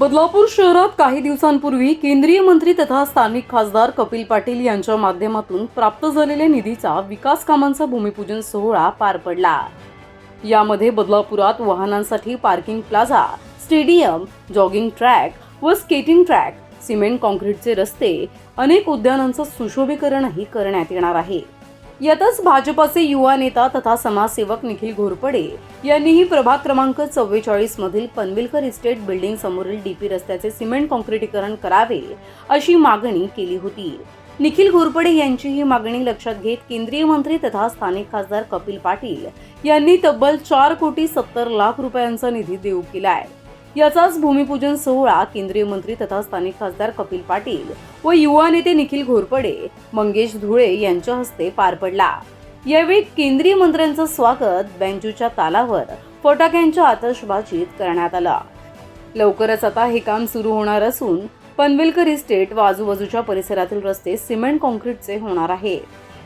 बदलापूर शहरात काही दिवसांपूर्वी केंद्रीय मंत्री तथा स्थानिक खासदार कपिल पाटील यांच्या माध्यमातून प्राप्त झालेल्या निधीचा विकास कामांचा भूमिपूजन सोहळा पार पडला. यामध्ये बदलापुरात वाहनांसाठी parking plaza stadium jogging track व स्केटिंग ट्रॅक सिमेंट कॉन्क्रीटचे रस्ते अनेक उद्यानांचं सुशोभीकरणही करण्यात येणार आहे. यातच भाजपाचे युवा नेता तथा समाजसेवक निखिल घोरपडे यांनीही प्रभाग क्रमांक चव्वेचाळीस मधील पनविलकर इस्टेट बिल्डिंग समोरील डीपी रस्त्याचे सिमेंट कॉन्क्रिटीकरण करावे अशी मागणी केली होती. निखिल घोरपडे यांची ही मागणी लक्षात घेत केंद्रीय मंत्री तथा स्थानिक खासदार कपिल पाटील यांनी तब्बल चार कोटी सत्तर लाख रुपयांचा निधी देऊ केला आहे याचाच भूमिपूजन सोहळा केंद्रीय मंत्री तथा स्थानिक खासदार कपिल पाटील व युवा नेते निखिल घोरपडे मंगेश धुळे यांच्या हस्ते पार पडला. यावेळी केंद्रीय मंत्र्यांचं स्वागत बँजूच्या तालावर फटाक्यांच्या आतषबाजीत करण्यात आलं. लवकरच आता हे काम सुरू होणार असून पनवेलकर इस्टेट व आजूबाजूच्या परिसरातील रस्ते सिमेंट कॉन्क्रीटचे होणार आहे.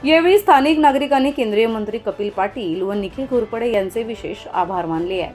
यावेळी स्थानिक नागरिकांनी केंद्रीय मंत्री कपिल पाटील व निखिल घोरपडे यांचे विशेष आभार मानले आहेत.